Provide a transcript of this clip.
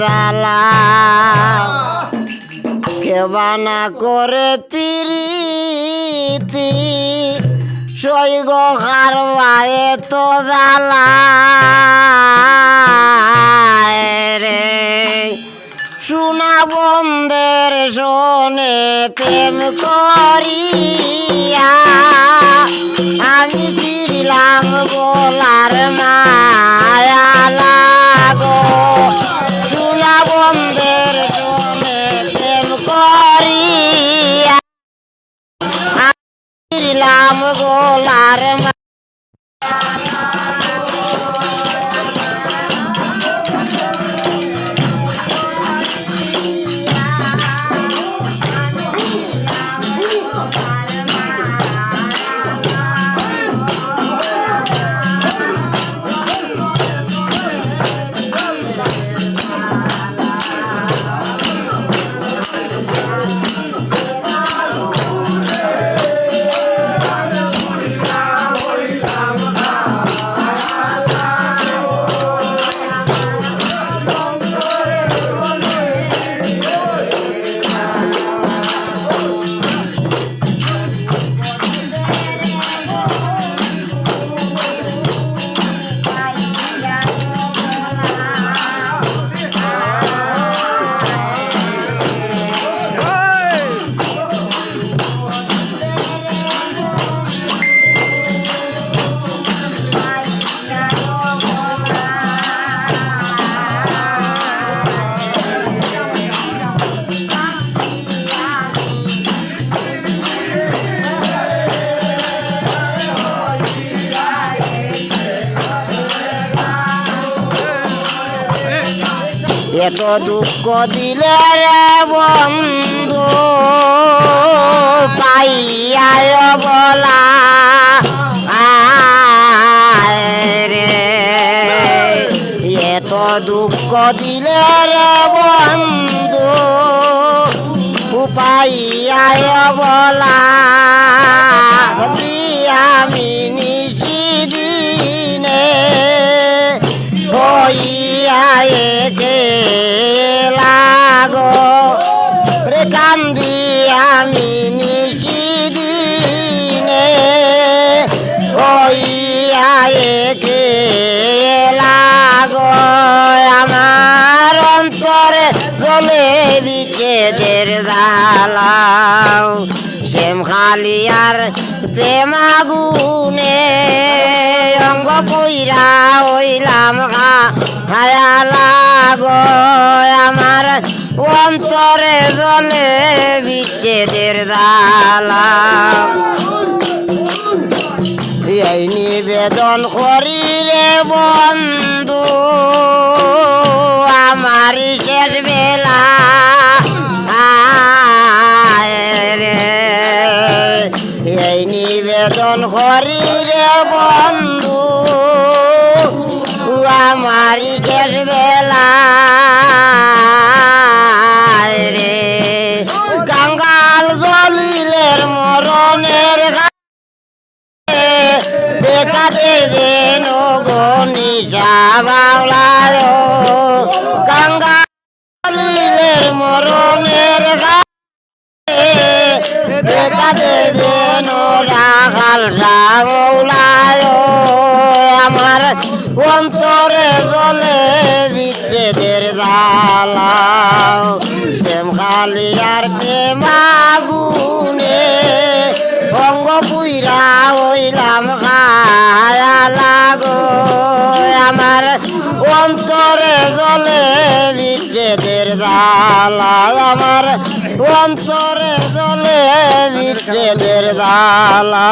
জ্বালা। কেবানা করে পিরিতি, সৈগ হারবায়ে তো জ্বালা। রে সোনা বন্ধের শোনে প্রেম করিয়া, আমি চিরিলাম গোলার মায়া গোলার এত দুঃখ দিলে রে বন্ধু পাইয়ায় বলা রে। এত দুঃখ দিলে রে বন্ধু, উপাইয়ায় বলা কান্দি আমি নিশিদিনে হইয়া একে লাগো আমার অন্তরে জলে বিচ্ছেদের দালাও শ্যাম খালিয়ার প্রেমাগুনে অঙ্গ কইরা হইলাম খা হায়া লাগো আমার অন্তরে জলে বিচ্ছেদের দালাও এই নিবেদন করি রে বন্ধু আমার শেষ বেলা। এই নিবেদন করি রে বন্ধু আমার শেষ বেলা। বাংলায় গঙ্গা লীলের মরণের দেখা দেবে রাখাল সামলায় দালা আমার অন্তরে জলে বিচ্ছেদের দালা